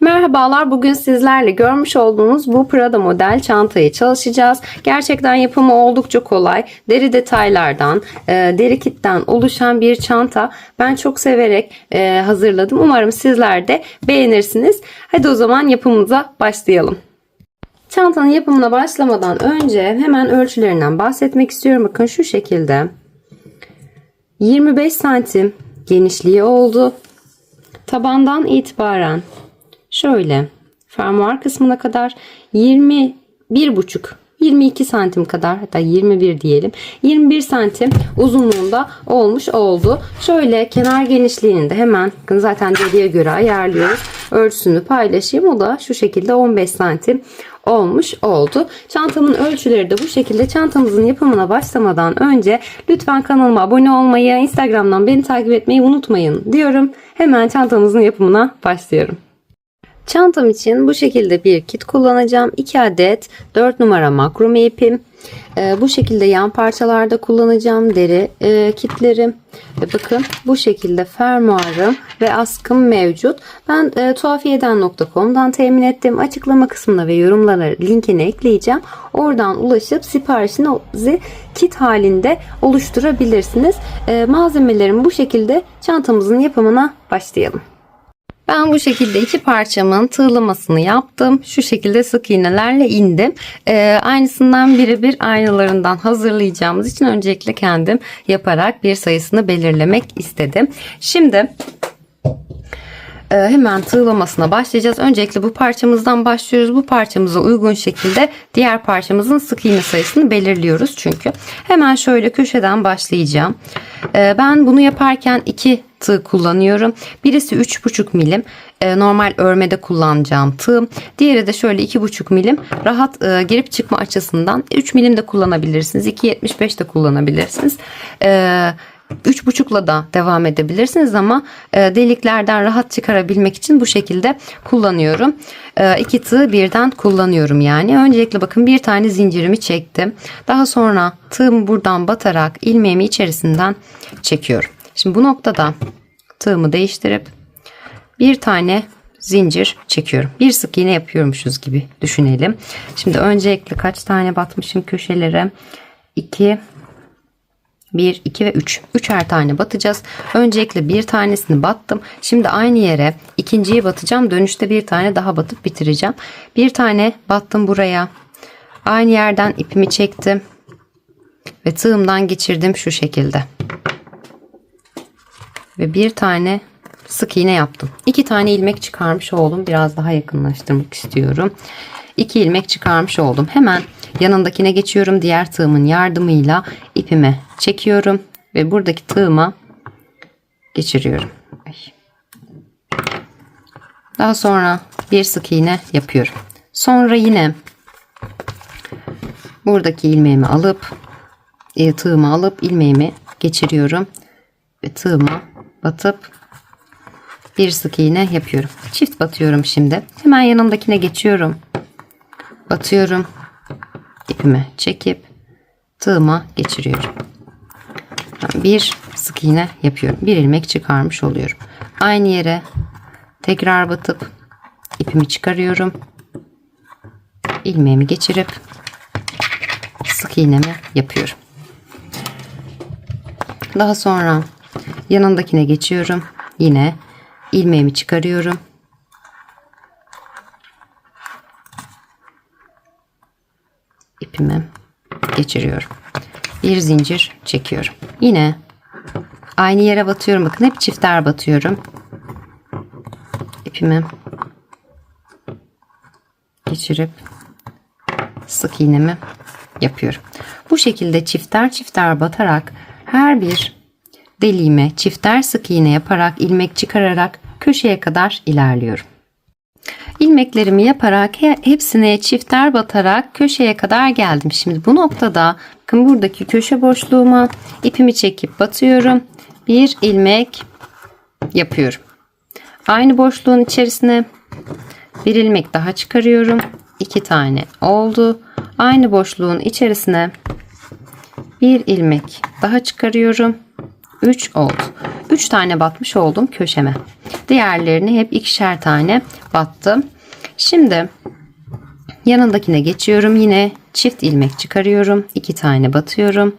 Merhabalar bugün sizlerle görmüş olduğunuz bu Prada model çantayı çalışacağız. Gerçekten yapımı oldukça kolay. Deri detaylardan, e, deri kitten oluşan bir çanta. Ben çok severek e, hazırladım. Umarım sizler de beğenirsiniz. Hadi o zaman yapımımıza başlayalım. Çantanın yapımına başlamadan önce hemen ölçülerinden bahsetmek istiyorum. Bakın şu şekilde. 25 santim genişliği oldu. Tabandan itibaren şöyle fermuar kısmına kadar 21 buçuk 22 santim kadar hatta 21 diyelim 21 santim uzunluğunda olmuş oldu. Şöyle kenar genişliğini de hemen zaten deriye göre ayarlıyoruz. Ölçüsünü paylaşayım. O da şu şekilde 15 santim olmuş oldu. Çantamın ölçüleri de bu şekilde. Çantamızın yapımına başlamadan önce lütfen kanalıma abone olmayı, Instagram'dan beni takip etmeyi unutmayın diyorum. Hemen çantamızın yapımına başlıyorum. Çantam için bu şekilde bir kit kullanacağım. 2 adet 4 numara makrome ipim. Ee, bu şekilde yan parçalarda kullanacağım deri e, kitlerim. Ve bakın bu şekilde fermuarım ve askım mevcut. Ben e, tuhafiyeden.com'dan temin ettim. Açıklama kısmına ve yorumlara linkini ekleyeceğim. Oradan ulaşıp siparişinizi kit halinde oluşturabilirsiniz. E, malzemelerim bu şekilde çantamızın yapımına başlayalım. Ben bu şekilde iki parçamın tığlamasını yaptım. Şu şekilde sık iğnelerle indim. Ee, aynısından birebir aynalarından hazırlayacağımız için öncelikle kendim yaparak bir sayısını belirlemek istedim. Şimdi e, hemen tığlamasına başlayacağız. Öncelikle bu parçamızdan başlıyoruz. Bu parçamıza uygun şekilde diğer parçamızın sık iğne sayısını belirliyoruz çünkü. Hemen şöyle köşeden başlayacağım. E, ben bunu yaparken iki tığ kullanıyorum. Birisi 3,5 milim e, normal örmede kullanacağım tığ. Diğeri de şöyle 2,5 milim rahat e, girip çıkma açısından 3 milim de kullanabilirsiniz. 2,75 de kullanabilirsiniz. E, 3,5'la da devam edebilirsiniz ama e, deliklerden rahat çıkarabilmek için bu şekilde kullanıyorum. E, tığ birden kullanıyorum yani. Öncelikle bakın bir tane zincirimi çektim. Daha sonra tığımı buradan batarak ilmeğimi içerisinden çekiyorum. Şimdi bu noktada tığımı değiştirip bir tane zincir çekiyorum. Bir sık iğne yapıyormuşuz gibi düşünelim. Şimdi öncelikle kaç tane batmışım köşelere? 2 1, 2 ve 3. Üçer tane batacağız. Öncelikle bir tanesini battım. Şimdi aynı yere ikinciyi batacağım. Dönüşte bir tane daha batıp bitireceğim. Bir tane battım buraya. Aynı yerden ipimi çektim. Ve tığımdan geçirdim şu şekilde. Ve bir tane sık iğne yaptım. İki tane ilmek çıkarmış oldum. Biraz daha yakınlaştırmak istiyorum. İki ilmek çıkarmış oldum. Hemen yanındakine geçiyorum. Diğer tığımın yardımıyla ipime çekiyorum. Ve buradaki tığıma geçiriyorum. Daha sonra bir sık iğne yapıyorum. Sonra yine buradaki ilmeğimi alıp e, tığımı alıp ilmeğimi geçiriyorum. Ve tığıma batıp bir sık iğne yapıyorum. Çift batıyorum şimdi. Hemen yanındakine geçiyorum. Batıyorum. ipimi çekip tığıma geçiriyorum. Bir sık iğne yapıyorum. Bir ilmek çıkarmış oluyorum. Aynı yere tekrar batıp ipimi çıkarıyorum. ilmeğimi geçirip sık iğnemi yapıyorum. Daha sonra yanındakine geçiyorum. Yine ilmeğimi çıkarıyorum. ipimi geçiriyorum. Bir zincir çekiyorum. Yine aynı yere batıyorum. Bakın hep çifter batıyorum. İpimi geçirip sık iğnemi yapıyorum. Bu şekilde çifter çifter batarak her bir deliğime çifter sık iğne yaparak ilmek çıkararak köşeye kadar ilerliyorum. İlmeklerimi yaparak hepsine çifter batarak köşeye kadar geldim. Şimdi bu noktada bakın buradaki köşe boşluğuma ipimi çekip batıyorum. Bir ilmek yapıyorum. Aynı boşluğun içerisine bir ilmek daha çıkarıyorum. İki tane oldu. Aynı boşluğun içerisine bir ilmek daha çıkarıyorum. 3 oldu. 3 tane batmış oldum köşeme. Diğerlerini hep ikişer tane battım. Şimdi yanındakine geçiyorum. Yine çift ilmek çıkarıyorum. 2 tane batıyorum.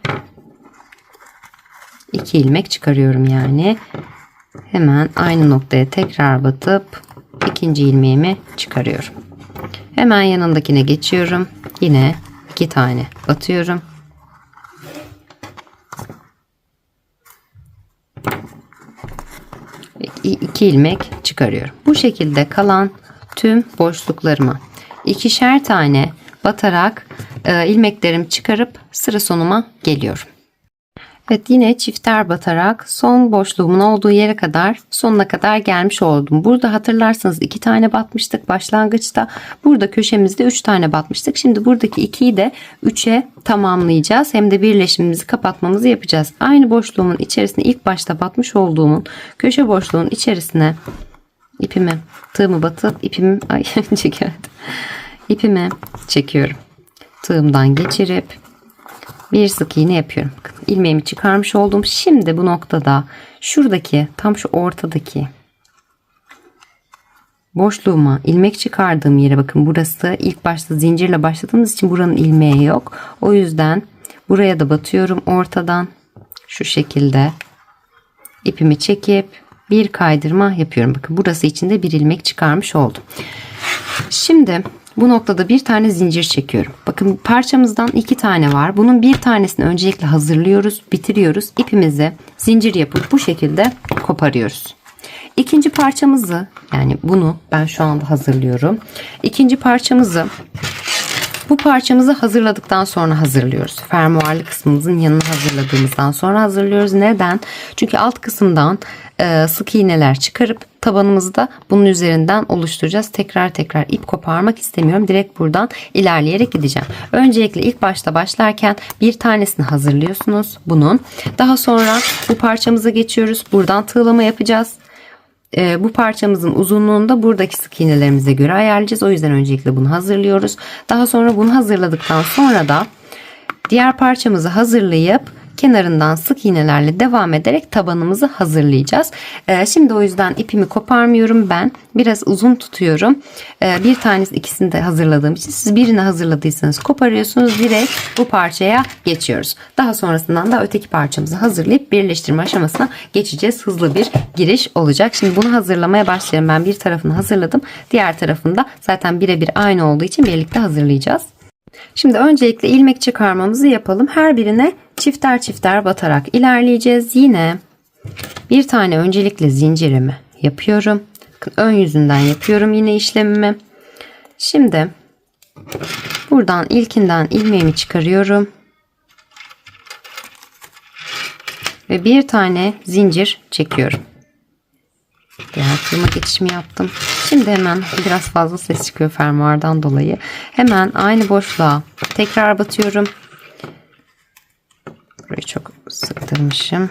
2 ilmek çıkarıyorum yani. Hemen aynı noktaya tekrar batıp ikinci ilmeğimi çıkarıyorum. Hemen yanındakine geçiyorum. Yine iki tane batıyorum. İ- iki ilmek çıkarıyorum. Bu şekilde kalan tüm boşluklarıma ikişer tane batarak e, ilmeklerimi çıkarıp sıra sonuma geliyorum. Evet yine çifter batarak son boşluğumun olduğu yere kadar sonuna kadar gelmiş oldum. Burada hatırlarsanız iki tane batmıştık başlangıçta. Burada köşemizde üç tane batmıştık. Şimdi buradaki ikiyi de üçe tamamlayacağız. Hem de birleşimimizi kapatmamızı yapacağız. Aynı boşluğumun içerisine ilk başta batmış olduğumun köşe boşluğun içerisine ipimi tığımı batıp ipimi ay çekerdim. İpimi çekiyorum. Tığımdan geçirip bir sık iğne yapıyorum. Bakın, çıkarmış oldum. Şimdi bu noktada şuradaki tam şu ortadaki boşluğuma ilmek çıkardığım yere bakın burası ilk başta zincirle başladığımız için buranın ilmeği yok. O yüzden buraya da batıyorum ortadan şu şekilde ipimi çekip bir kaydırma yapıyorum. Bakın burası içinde bir ilmek çıkarmış oldum. Şimdi bu noktada bir tane zincir çekiyorum. Bakın parçamızdan iki tane var. Bunun bir tanesini öncelikle hazırlıyoruz, bitiriyoruz. İpimizi zincir yapıp bu şekilde koparıyoruz. İkinci parçamızı yani bunu ben şu anda hazırlıyorum. İkinci parçamızı bu parçamızı hazırladıktan sonra hazırlıyoruz. Fermuarlı kısmımızın yanına hazırladığımızdan sonra hazırlıyoruz. Neden? Çünkü alt kısımdan e, sık iğneler çıkarıp tabanımızda bunun üzerinden oluşturacağız. Tekrar tekrar ip koparmak istemiyorum. Direkt buradan ilerleyerek gideceğim. Öncelikle ilk başta başlarken bir tanesini hazırlıyorsunuz bunun. Daha sonra bu parçamıza geçiyoruz. Buradan tığlama yapacağız. E, bu parçamızın uzunluğunu da buradaki sık iğnelerimize göre ayarlayacağız. O yüzden öncelikle bunu hazırlıyoruz. Daha sonra bunu hazırladıktan sonra da diğer parçamızı hazırlayıp kenarından sık iğnelerle devam ederek tabanımızı hazırlayacağız. Ee, şimdi o yüzden ipimi koparmıyorum ben. Biraz uzun tutuyorum. Ee, bir tanesi ikisini de hazırladığım için siz birini hazırladıysanız koparıyorsunuz. Direkt bu parçaya geçiyoruz. Daha sonrasından da öteki parçamızı hazırlayıp birleştirme aşamasına geçeceğiz. Hızlı bir giriş olacak. Şimdi bunu hazırlamaya başlayalım. Ben bir tarafını hazırladım. Diğer tarafında zaten birebir aynı olduğu için birlikte hazırlayacağız. Şimdi öncelikle ilmek çıkarmamızı yapalım. Her birine çifter çifter batarak ilerleyeceğiz. Yine bir tane öncelikle zincirimi yapıyorum. Ön yüzünden yapıyorum yine işlemimi. Şimdi buradan ilkinden ilmeğimi çıkarıyorum. Ve bir tane zincir çekiyorum. Diğer tırma geçişimi yaptım. Şimdi hemen biraz fazla ses çıkıyor fermuardan dolayı. Hemen aynı boşluğa tekrar batıyorum. Burayı çok sıktırmışım.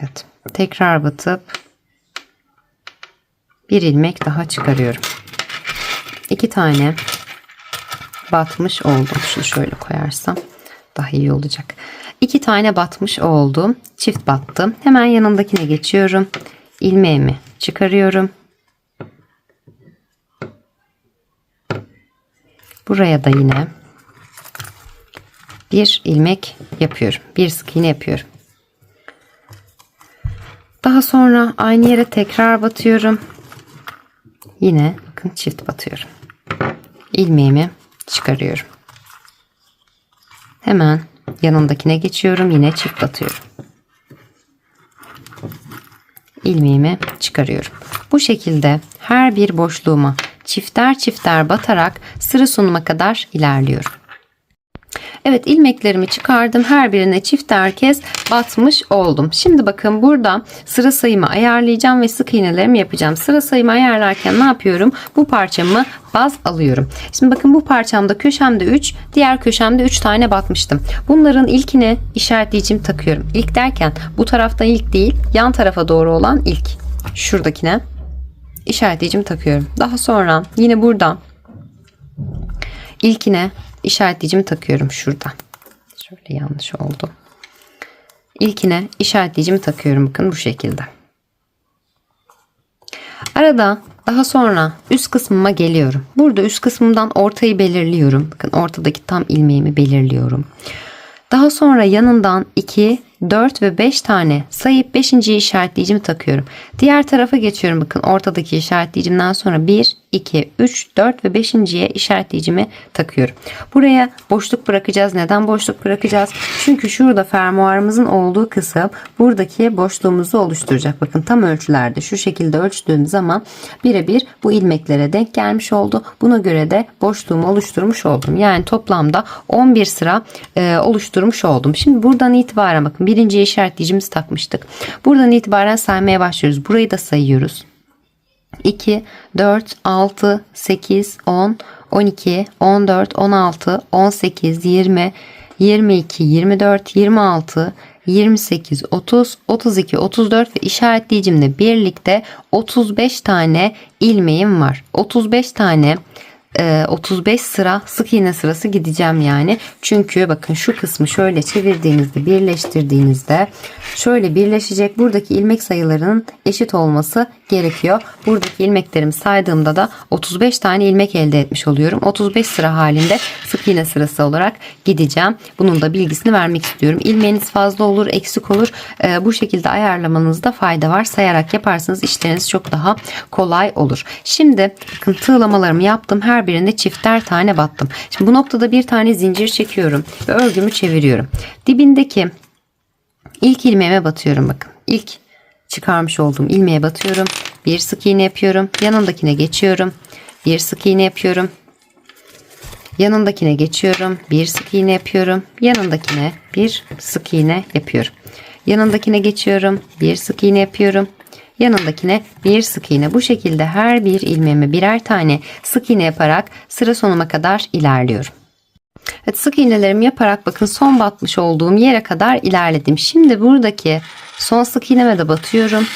Evet. Tekrar batıp bir ilmek daha çıkarıyorum. İki tane batmış oldum. Şunu şöyle koyarsam daha iyi olacak. İki tane batmış oldum. Çift battım. Hemen yanındakine geçiyorum. İlmeğimi çıkarıyorum. Buraya da yine bir ilmek yapıyorum. Bir sık iğne yapıyorum. Daha sonra aynı yere tekrar batıyorum. Yine bakın çift batıyorum. İlmeğimi çıkarıyorum. Hemen yanındakine geçiyorum. Yine çift batıyorum. ilmeğimi çıkarıyorum. Bu şekilde her bir boşluğuma çifter çifter batarak sıra sonuna kadar ilerliyorum. Evet ilmeklerimi çıkardım. Her birine çifter kez batmış oldum. Şimdi bakın burada sıra sayımı ayarlayacağım ve sık iğnelerimi yapacağım. Sıra sayımı ayarlarken ne yapıyorum? Bu parçamı baz alıyorum. Şimdi bakın bu parçamda köşemde 3, diğer köşemde 3 tane batmıştım. Bunların ilkine işaretleyicim takıyorum. İlk derken bu taraftan ilk değil, yan tarafa doğru olan ilk. Şuradakine işaretleyicimi takıyorum. Daha sonra yine burada ilkine işaretleyicimi takıyorum şurada. Şöyle yanlış oldu. ilkine işaretleyicimi takıyorum bakın bu şekilde. Arada daha sonra üst kısmıma geliyorum. Burada üst kısmımdan ortayı belirliyorum. Bakın ortadaki tam ilmeğimi belirliyorum. Daha sonra yanından 2, 4 ve 5 tane sayıp 5. işaretleyicimi takıyorum. Diğer tarafa geçiyorum bakın ortadaki işaretleyicimden sonra 1, 2, 3, 4 ve 5.ye işaretleyicimi takıyorum. Buraya boşluk bırakacağız. Neden boşluk bırakacağız? Çünkü şurada fermuarımızın olduğu kısım buradaki boşluğumuzu oluşturacak. Bakın tam ölçülerde şu şekilde ölçtüğüm zaman birebir bu ilmeklere denk gelmiş oldu. Buna göre de boşluğumu oluşturmuş oldum. Yani toplamda 11 sıra e, oluşturmuş oldum. Şimdi buradan itibaren bakın birinci işaretleyicimizi takmıştık. Buradan itibaren saymaya başlıyoruz. Burayı da sayıyoruz. 2, 4, 6, 8, 10, 12, 14, 16, 18, 20, 22, 24, 26, 28, 30, 32, 34 ve işaretleyicimle birlikte 35 tane ilmeğim var. 35 tane 35 sıra sık iğne sırası gideceğim yani. Çünkü bakın şu kısmı şöyle çevirdiğinizde birleştirdiğinizde şöyle birleşecek. Buradaki ilmek sayılarının eşit olması gerekiyor. Buradaki ilmeklerimi saydığımda da 35 tane ilmek elde etmiş oluyorum. 35 sıra halinde sık iğne sırası olarak gideceğim. Bunun da bilgisini vermek istiyorum. İlmeğiniz fazla olur, eksik olur. Ee, bu şekilde ayarlamanızda fayda var. Sayarak yaparsanız işleriniz çok daha kolay olur. Şimdi bakın tığlamalarımı yaptım. Her birinde çifter tane battım. Şimdi bu noktada bir tane zincir çekiyorum ve örgümü çeviriyorum. Dibindeki ilk ilmeğime batıyorum bakın. İlk çıkarmış olduğum ilmeğe batıyorum. Bir sık iğne yapıyorum. Yanındakine geçiyorum. Bir sık iğne yapıyorum. Yanındakine geçiyorum. Bir sık iğne yapıyorum. Yanındakine bir sık iğne yapıyorum. Yanındakine geçiyorum. Bir sık iğne yapıyorum. Yanındakine bir sık iğne. Bu şekilde her bir ilmeğime birer tane sık iğne yaparak sıra sonuma kadar ilerliyorum. Evet sık iğnelerimi yaparak bakın son batmış olduğum yere kadar ilerledim. Şimdi buradaki son sık iğneme de batıyorum.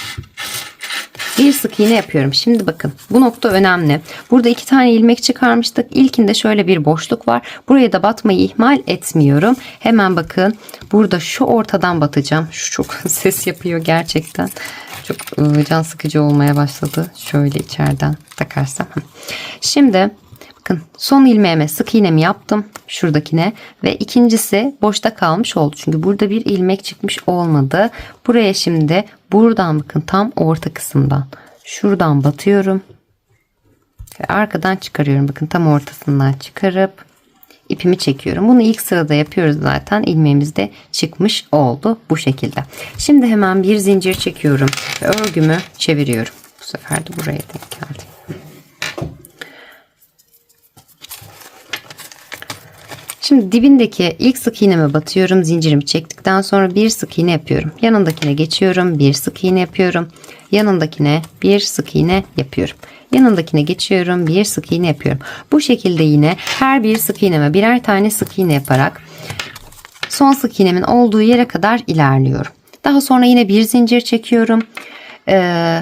Bir sık iğne yapıyorum. Şimdi bakın bu nokta önemli. Burada iki tane ilmek çıkarmıştık. İlkinde şöyle bir boşluk var. Buraya da batmayı ihmal etmiyorum. Hemen bakın burada şu ortadan batacağım. Şu çok ses yapıyor gerçekten. Çok can sıkıcı olmaya başladı. Şöyle içeriden takarsam. Şimdi Bakın son ilmeğime sık iğnemi yaptım şuradakine ve ikincisi boşta kalmış oldu. Çünkü burada bir ilmek çıkmış olmadı. Buraya şimdi buradan bakın tam orta kısımdan şuradan batıyorum. Ve arkadan çıkarıyorum. Bakın tam ortasından çıkarıp ipimi çekiyorum. Bunu ilk sırada yapıyoruz zaten. İlmeğimiz de çıkmış oldu bu şekilde. Şimdi hemen bir zincir çekiyorum örgümü çeviriyorum. Bu sefer de buraya denk geldi. Şimdi dibindeki ilk sık iğneme batıyorum. Zincirimi çektikten sonra bir sık iğne yapıyorum. Yanındakine geçiyorum. Bir sık iğne yapıyorum. Yanındakine bir sık iğne yapıyorum. Yanındakine geçiyorum. Bir sık iğne yapıyorum. Bu şekilde yine her bir sık iğneme birer tane sık iğne yaparak son sık iğnemin olduğu yere kadar ilerliyorum. Daha sonra yine bir zincir çekiyorum. Ee,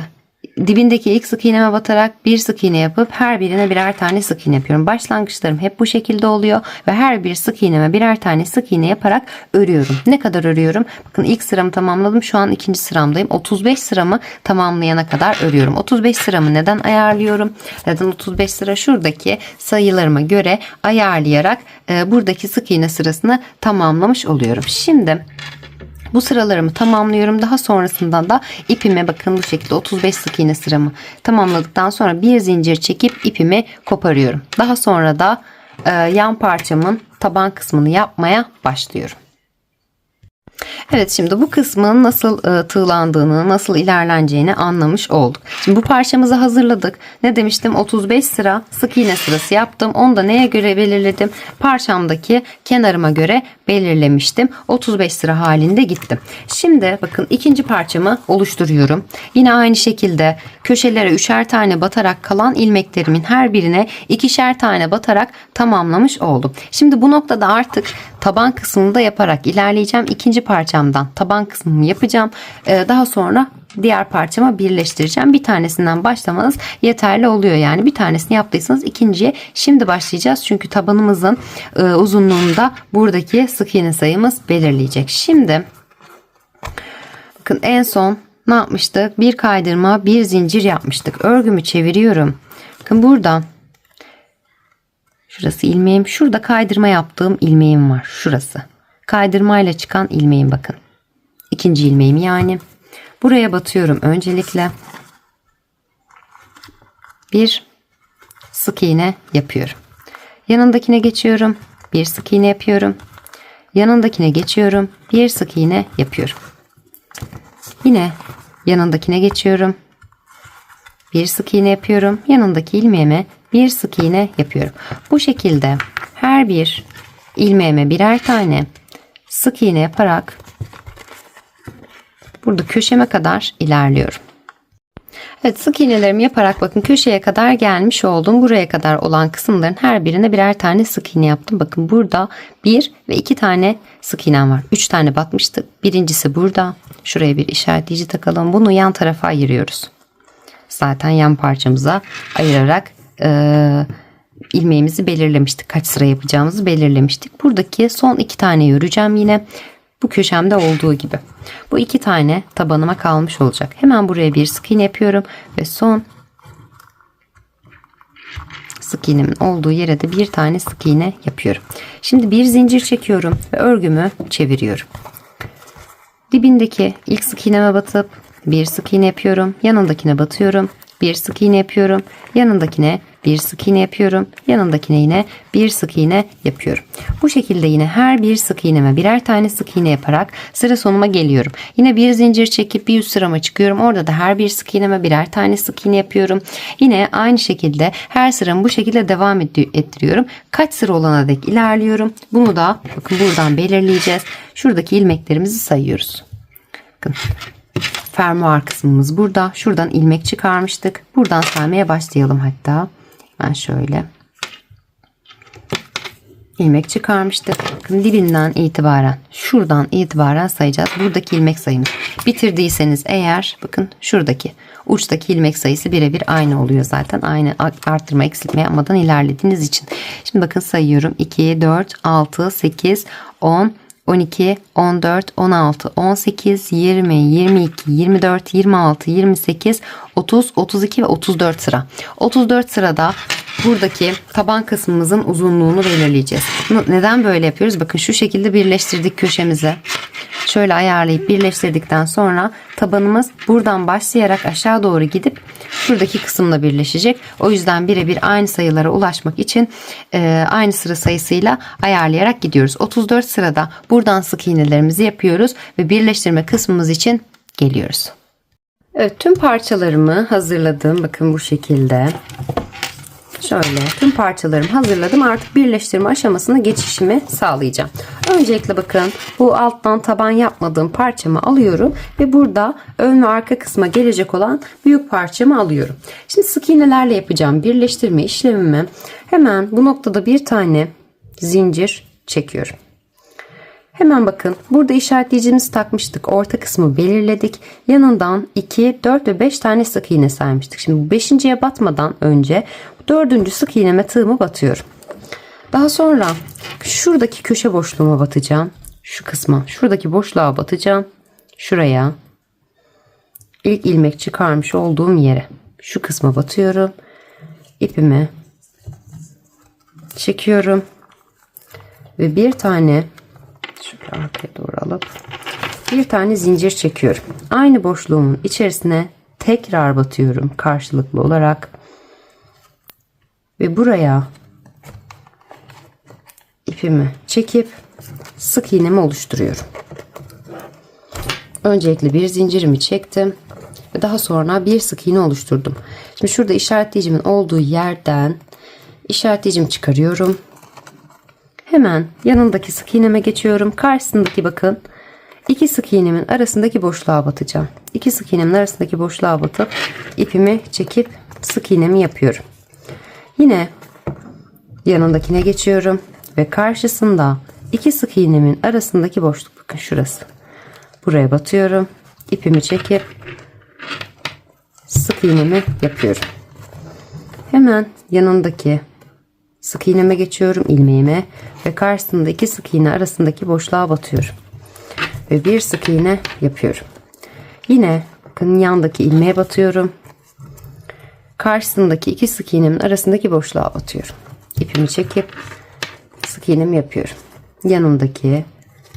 dibindeki ilk sık iğneme batarak bir sık iğne yapıp her birine birer tane sık iğne yapıyorum. Başlangıçlarım hep bu şekilde oluyor ve her bir sık iğneme birer tane sık iğne yaparak örüyorum. Ne kadar örüyorum? Bakın ilk sıramı tamamladım. Şu an ikinci sıramdayım. 35 sıramı tamamlayana kadar örüyorum. 35 sıramı neden ayarlıyorum? Neden 35 sıra? Şuradaki sayılarıma göre ayarlayarak e, buradaki sık iğne sırasını tamamlamış oluyorum. Şimdi bu sıralarımı tamamlıyorum. Daha sonrasında da ipime bakın bu şekilde 35 sık iğne sıramı tamamladıktan sonra bir zincir çekip ipimi koparıyorum. Daha sonra da e, yan parçamın taban kısmını yapmaya başlıyorum. Evet şimdi bu kısmın nasıl e, tığlandığını, nasıl ilerleneceğini anlamış olduk. Şimdi bu parçamızı hazırladık. Ne demiştim? 35 sıra sık iğne sırası yaptım. Onu da neye göre belirledim? Parçamdaki kenarıma göre belirlemiştim. 35 sıra halinde gittim. Şimdi bakın ikinci parçamı oluşturuyorum. Yine aynı şekilde köşelere üçer tane batarak kalan ilmeklerimin her birine ikişer tane batarak tamamlamış oldum. Şimdi bu noktada artık taban kısmını da yaparak ilerleyeceğim. İkinci parçamdan taban kısmımı yapacağım. Ee, daha sonra diğer parçama birleştireceğim. Bir tanesinden başlamanız yeterli oluyor. Yani bir tanesini yaptıysanız ikinciye şimdi başlayacağız. Çünkü tabanımızın e, uzunluğunda buradaki sık iğne sayımız belirleyecek. Şimdi Bakın en son ne yapmıştık? Bir kaydırma, bir zincir yapmıştık. Örgümü çeviriyorum. Bakın burada şurası ilmeğim. Şurada kaydırma yaptığım ilmeğim var. Şurası. Kaydırmayla çıkan ilmeğim bakın. İkinci ilmeğim yani. Buraya batıyorum öncelikle. Bir sık iğne yapıyorum. Yanındakine geçiyorum. Bir sık iğne yapıyorum. Yanındakine geçiyorum. Bir sık iğne yapıyorum. Yine yanındakine geçiyorum. Bir sık iğne yapıyorum. Yanındaki ilmeğime bir sık iğne yapıyorum. Bu şekilde her bir ilmeğime birer tane sık iğne yaparak burada köşeme kadar ilerliyorum. Evet sık iğnelerimi yaparak bakın köşeye kadar gelmiş oldum. Buraya kadar olan kısımların her birine birer tane sık iğne yaptım. Bakın burada bir ve iki tane sık iğnem var. Üç tane batmıştık. Birincisi burada. Şuraya bir işaretleyici takalım. Bunu yan tarafa ayırıyoruz. Zaten yan parçamıza ayırarak e, ilmeğimizi belirlemiştik. Kaç sıra yapacağımızı belirlemiştik. Buradaki son iki tane öreceğim yine. Bu köşemde olduğu gibi. Bu iki tane tabanıma kalmış olacak. Hemen buraya bir sık iğne yapıyorum ve son sık iğnemin olduğu yere de bir tane sık iğne yapıyorum. Şimdi bir zincir çekiyorum ve örgümü çeviriyorum. Dibindeki ilk sık iğneme batıp bir sık iğne yapıyorum. Yanındakine batıyorum. Bir sık iğne yapıyorum. Yanındakine bir sık iğne yapıyorum. Yanındakine yine bir sık iğne yapıyorum. Bu şekilde yine her bir sık iğneme birer tane sık iğne yaparak sıra sonuma geliyorum. Yine bir zincir çekip bir üst sırama çıkıyorum. Orada da her bir sık iğneme birer tane sık iğne yapıyorum. Yine aynı şekilde her sıramı bu şekilde devam ettiriyorum. Kaç sıra olana dek ilerliyorum. Bunu da bakın buradan belirleyeceğiz. Şuradaki ilmeklerimizi sayıyoruz. Bakın fermuar kısmımız burada. Şuradan ilmek çıkarmıştık. Buradan saymaya başlayalım hatta. Ben şöyle ilmek çıkarmıştık. Bakın dibinden itibaren şuradan itibaren sayacağız. Buradaki ilmek sayımız. Bitirdiyseniz eğer bakın şuradaki uçtaki ilmek sayısı birebir aynı oluyor zaten. Aynı arttırma eksiltme yapmadan ilerlediğiniz için. Şimdi bakın sayıyorum. 2, 4, 6, 8, 10, 12, 14, 16, 18, 20, 22, 24, 26, 28, 30, 32 ve 34 sıra. 34 sırada buradaki taban kısmımızın uzunluğunu belirleyeceğiz. Neden böyle yapıyoruz? Bakın şu şekilde birleştirdik köşemizi. Şöyle ayarlayıp birleştirdikten sonra tabanımız buradan başlayarak aşağı doğru gidip şuradaki kısımla birleşecek. O yüzden birebir aynı sayılara ulaşmak için e, aynı sıra sayısıyla ayarlayarak gidiyoruz. 34 sırada buradan sık iğnelerimizi yapıyoruz ve birleştirme kısmımız için geliyoruz. Evet tüm parçalarımı hazırladım. Bakın bu şekilde. Şöyle tüm parçalarımı hazırladım. Artık birleştirme aşamasına geçişimi sağlayacağım. Öncelikle bakın bu alttan taban yapmadığım parçamı alıyorum ve burada ön ve arka kısma gelecek olan büyük parçamı alıyorum. Şimdi sık iğnelerle yapacağım birleştirme işlemimi hemen bu noktada bir tane zincir çekiyorum. Hemen bakın burada işaretleyicimizi takmıştık. Orta kısmı belirledik. Yanından 2, 4 ve 5 tane sık iğne saymıştık. Şimdi 5.ye batmadan önce dördüncü sık iğneme tığımı batıyorum. Daha sonra şuradaki köşe boşluğuma batacağım. Şu kısma şuradaki boşluğa batacağım. Şuraya ilk ilmek çıkarmış olduğum yere şu kısma batıyorum. İpimi çekiyorum. Ve bir tane şöyle arkaya doğru alıp bir tane zincir çekiyorum. Aynı boşluğumun içerisine tekrar batıyorum karşılıklı olarak. Ve buraya ipimi çekip sık iğnemi oluşturuyorum. Öncelikle bir zincirimi çektim ve daha sonra bir sık iğne oluşturdum. Şimdi şurada işaretleyicimin olduğu yerden işaretleyicimi çıkarıyorum. Hemen yanındaki sık iğneme geçiyorum. Karşısındaki bakın iki sık iğnemin arasındaki boşluğa batacağım. İki sık iğnemin arasındaki boşluğa batıp ipimi çekip sık iğnemi yapıyorum. Yine yanındakine geçiyorum ve karşısında iki sık iğnemin arasındaki boşluk bakın şurası. Buraya batıyorum. ipimi çekip sık iğnemi yapıyorum. Hemen yanındaki sık iğneme geçiyorum ilmeğime ve karşısında iki sık iğne arasındaki boşluğa batıyorum. Ve bir sık iğne yapıyorum. Yine bakın yandaki ilmeğe batıyorum. Karşısındaki iki sık iğnemin arasındaki boşluğa batıyorum. İpimi çekip sık iğnemi yapıyorum. Yanındaki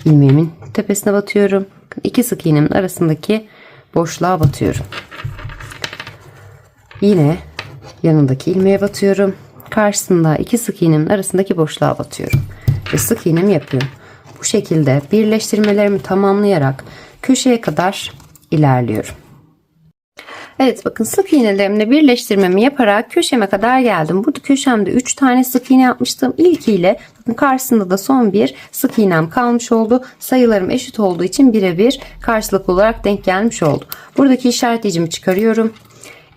ilmeğimin tepesine batıyorum. İki sık iğnemin arasındaki boşluğa batıyorum. Yine yanındaki ilmeğe batıyorum. Karşısında iki sık iğnemin arasındaki boşluğa batıyorum. Ve sık iğnemi yapıyorum. Bu şekilde birleştirmelerimi tamamlayarak köşeye kadar ilerliyorum. Evet bakın sık iğnelerimle birleştirmemi yaparak köşeme kadar geldim. Burada köşemde 3 tane sık iğne yapmıştım. İlkiyle bakın karşısında da son bir sık iğnem kalmış oldu. Sayılarım eşit olduğu için birebir karşılıklı olarak denk gelmiş oldu. Buradaki işaretleyicimi çıkarıyorum.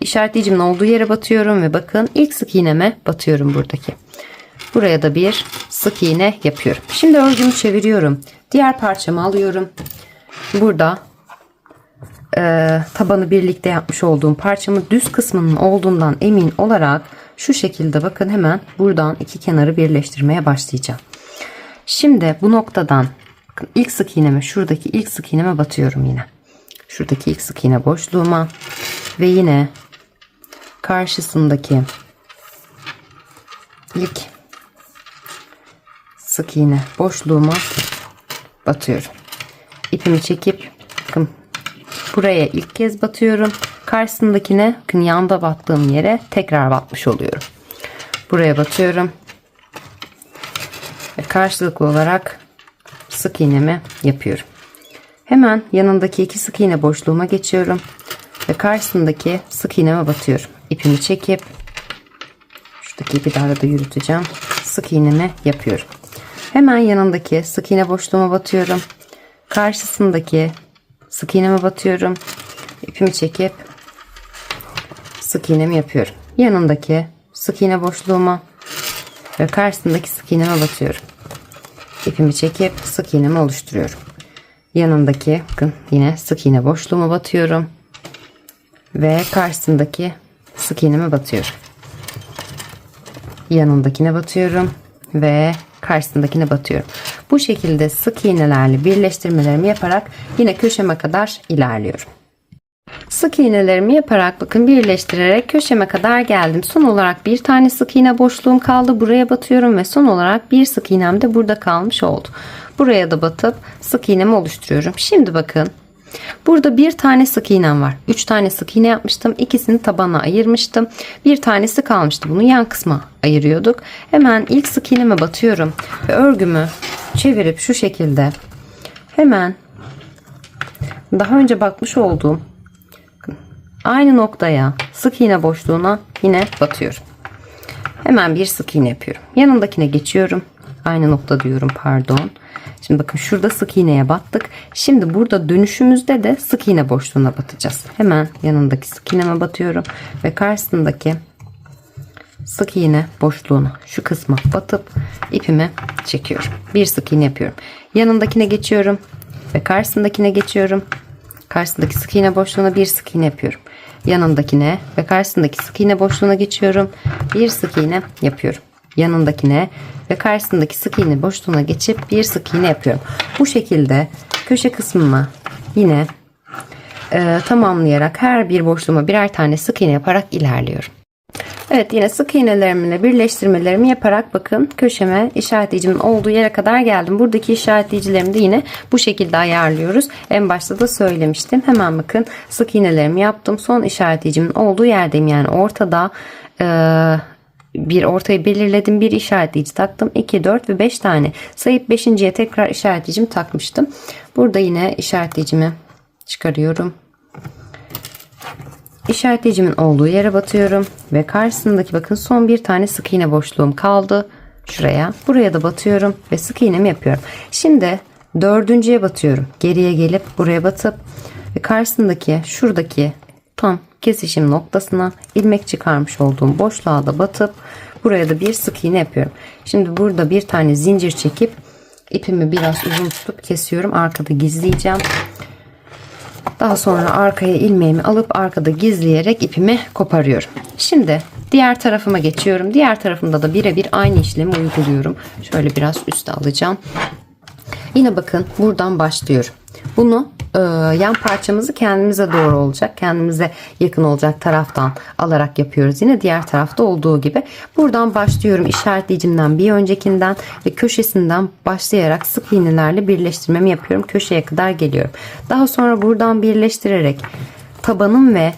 İşaretleyicimin olduğu yere batıyorum ve bakın ilk sık iğneme batıyorum buradaki. Buraya da bir sık iğne yapıyorum. Şimdi örgümü çeviriyorum. Diğer parçamı alıyorum. Burada e, tabanı birlikte yapmış olduğum parçamın düz kısmının olduğundan emin olarak şu şekilde bakın hemen buradan iki kenarı birleştirmeye başlayacağım. Şimdi bu noktadan bakın ilk sık iğneme şuradaki ilk sık iğneme batıyorum yine. Şuradaki ilk sık iğne boşluğuma ve yine karşısındaki ilk sık iğne boşluğuma batıyorum. İpimi çekip bakın buraya ilk kez batıyorum. Karşısındakine bakın yanda battığım yere tekrar batmış oluyorum. Buraya batıyorum. Ve karşılıklı olarak sık iğnemi yapıyorum. Hemen yanındaki iki sık iğne boşluğuma geçiyorum. Ve karşısındaki sık iğneme batıyorum. İpimi çekip şuradaki ipi daha da yürüteceğim. Sık iğnemi yapıyorum. Hemen yanındaki sık iğne boşluğuma batıyorum. Karşısındaki sık iğneme batıyorum. İpimi çekip sık iğnemi yapıyorum. Yanındaki sık iğne boşluğuma ve karşısındaki sık iğneme batıyorum. İpimi çekip sık iğnemi oluşturuyorum. Yanındaki bakın yine sık iğne boşluğuma batıyorum ve karşısındaki sık iğneme batıyorum. Yanındakine batıyorum ve karşısındakine batıyorum. Bu şekilde sık iğnelerle birleştirmelerimi yaparak yine köşeme kadar ilerliyorum. Sık iğnelerimi yaparak bakın birleştirerek köşeme kadar geldim. Son olarak bir tane sık iğne boşluğum kaldı. Buraya batıyorum ve son olarak bir sık iğnem de burada kalmış oldu. Buraya da batıp sık iğnemi oluşturuyorum. Şimdi bakın Burada bir tane sık iğnem var. Üç tane sık iğne yapmıştım. İkisini tabana ayırmıştım. Bir tanesi kalmıştı. Bunu yan kısma ayırıyorduk. Hemen ilk sık iğneme batıyorum. Ve örgümü çevirip şu şekilde hemen daha önce bakmış olduğum aynı noktaya sık iğne boşluğuna yine batıyorum. Hemen bir sık iğne yapıyorum. Yanındakine geçiyorum. Aynı nokta diyorum pardon. Şimdi bakın şurada sık iğneye battık. Şimdi burada dönüşümüzde de sık iğne boşluğuna batacağız. Hemen yanındaki sık iğneme batıyorum ve karşısındaki sık iğne boşluğuna şu kısma batıp ipimi çekiyorum. Bir sık iğne yapıyorum. Yanındakine geçiyorum ve karşısındakine geçiyorum. Karşısındaki sık iğne boşluğuna bir sık iğne yapıyorum. Yanındakine ve karşısındaki sık iğne boşluğuna geçiyorum. Bir sık iğne yapıyorum. Yanındakine ve karşısındaki sık iğne boşluğuna geçip bir sık iğne yapıyorum. Bu şekilde köşe kısmıma yine e, tamamlayarak her bir boşluğuma birer tane sık iğne yaparak ilerliyorum. Evet yine sık iğnelerimle birleştirmelerimi yaparak bakın köşeme işaretleyicimin olduğu yere kadar geldim. Buradaki işaretleyicilerimi de yine bu şekilde ayarlıyoruz. En başta da söylemiştim. Hemen bakın sık iğnelerimi yaptım. Son işaretleyicimin olduğu yerdeyim. Yani ortada e, bir ortayı belirledim. Bir işaretleyici taktım. 2, 4 ve 5 tane sayıp 5.ye tekrar işaretleyicimi takmıştım. Burada yine işaretleyicimi çıkarıyorum. İşaretleyicimin olduğu yere batıyorum ve karşısındaki bakın son bir tane sık iğne boşluğum kaldı. Şuraya. Buraya da batıyorum ve sık iğnemi yapıyorum. Şimdi dördüncüye batıyorum. Geriye gelip buraya batıp ve karşısındaki şuradaki tam kesişim noktasına ilmek çıkarmış olduğum boşluğa da batıp buraya da bir sık iğne yapıyorum. Şimdi burada bir tane zincir çekip ipimi biraz uzun tutup kesiyorum. Arkada gizleyeceğim. Daha sonra arkaya ilmeğimi alıp arkada gizleyerek ipimi koparıyorum. Şimdi diğer tarafıma geçiyorum. Diğer tarafımda da birebir aynı işlemi uyguluyorum. Şöyle biraz üste alacağım. Yine bakın buradan başlıyorum. Bunu e, yan parçamızı kendimize doğru olacak. Kendimize yakın olacak taraftan alarak yapıyoruz. Yine diğer tarafta olduğu gibi. Buradan başlıyorum işaretleyicimden bir öncekinden ve köşesinden başlayarak sık iğnelerle birleştirmemi yapıyorum. Köşeye kadar geliyorum. Daha sonra buradan birleştirerek tabanım ve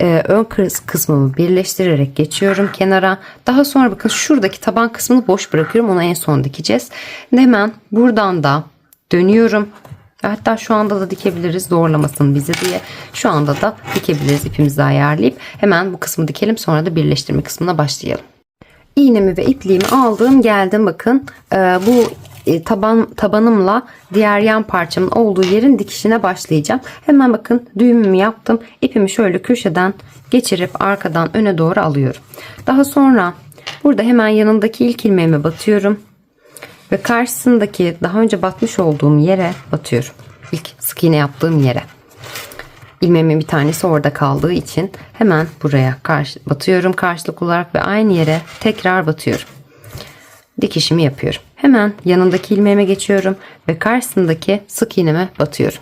e, ön kıs- kısmımı birleştirerek geçiyorum kenara. Daha sonra bakın şuradaki taban kısmını boş bırakıyorum. Onu en son dikeceğiz. Hemen buradan da dönüyorum. Hatta şu anda da dikebiliriz zorlamasın bizi diye. Şu anda da dikebiliriz ipimizi ayarlayıp. Hemen bu kısmı dikelim sonra da birleştirme kısmına başlayalım. İğnemi ve ipliğimi aldım geldim bakın Ee, bu e, taban tabanımla diğer yan parçamın olduğu yerin dikişine başlayacağım. Hemen bakın düğümümü yaptım. İpimi şöyle köşeden geçirip arkadan öne doğru alıyorum. Daha sonra burada hemen yanındaki ilk ilmeğime batıyorum. Ve karşısındaki daha önce batmış olduğum yere batıyorum. İlk sık iğne yaptığım yere. İlmeğimin bir tanesi orada kaldığı için hemen buraya karşı batıyorum karşılıklı olarak ve aynı yere tekrar batıyorum. Dikişimi yapıyorum. Hemen yanındaki ilmeğime geçiyorum ve karşısındaki sık iğneme batıyorum.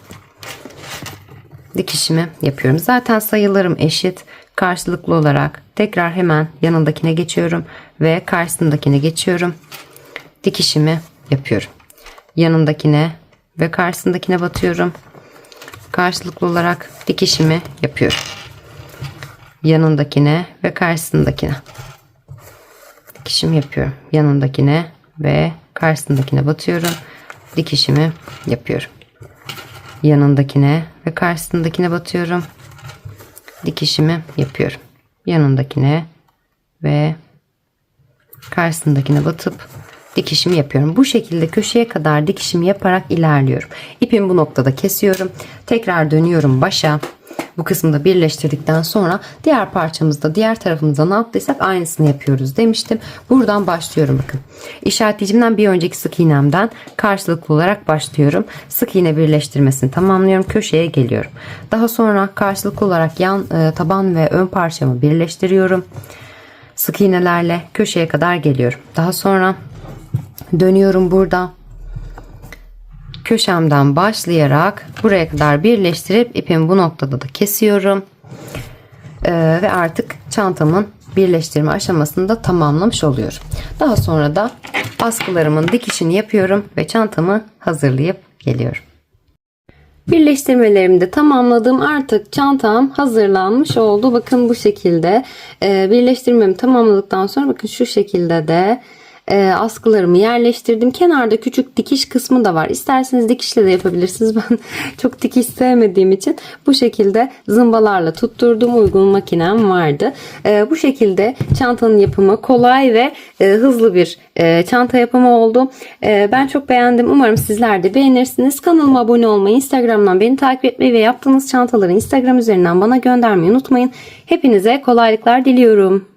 Dikişimi yapıyorum. Zaten sayılarım eşit. Karşılıklı olarak tekrar hemen yanındakine geçiyorum ve karşısındakine geçiyorum. Dikişimi yapıyorum. Yanındakine ve karşısındakine batıyorum karşılıklı olarak dikişimi yapıyorum. Yanındakine ve karşısındakine. Dikişimi yapıyorum. Yanındakine ve karşısındakine batıyorum. Dikişimi yapıyorum. Yanındakine ve karşısındakine batıyorum. Dikişimi yapıyorum. Yanındakine ve karşısındakine batıp dikişimi yapıyorum. Bu şekilde köşeye kadar dikişimi yaparak ilerliyorum. İpimi bu noktada kesiyorum. Tekrar dönüyorum başa. Bu kısmı da birleştirdikten sonra diğer parçamızda diğer tarafımızda ne yaptıysak aynısını yapıyoruz demiştim. Buradan başlıyorum bakın. İşaretleyicimden bir önceki sık iğnemden karşılıklı olarak başlıyorum. Sık iğne birleştirmesini tamamlıyorum. Köşeye geliyorum. Daha sonra karşılıklı olarak yan e, taban ve ön parçamı birleştiriyorum sık iğnelerle köşeye kadar geliyorum. Daha sonra dönüyorum burada. Köşemden başlayarak buraya kadar birleştirip ipimi bu noktada da kesiyorum. Ee, ve artık çantamın birleştirme aşamasını da tamamlamış oluyorum. Daha sonra da askılarımın dikişini yapıyorum ve çantamı hazırlayıp geliyorum. Birleştirmelerimi de tamamladım. Artık çantam hazırlanmış oldu. Bakın bu şekilde. Ee, birleştirmemi tamamladıktan sonra bakın şu şekilde de e, askılarımı yerleştirdim. Kenarda küçük dikiş kısmı da var. İsterseniz dikişle de yapabilirsiniz. Ben çok dikiş sevmediğim için bu şekilde zımbalarla tutturdum. Uygun makinem vardı. Ee, bu şekilde çantanın yapımı kolay ve e, hızlı bir e, çanta yapımı oldu. E, ben çok beğendim. Umarım sizler de beğenirsiniz. Kanalıma abone olmayı, Instagram'dan beni takip etmeyi ve yaptığınız çantaları Instagram üzerinden bana göndermeyi unutmayın. Hepinize kolaylıklar diliyorum.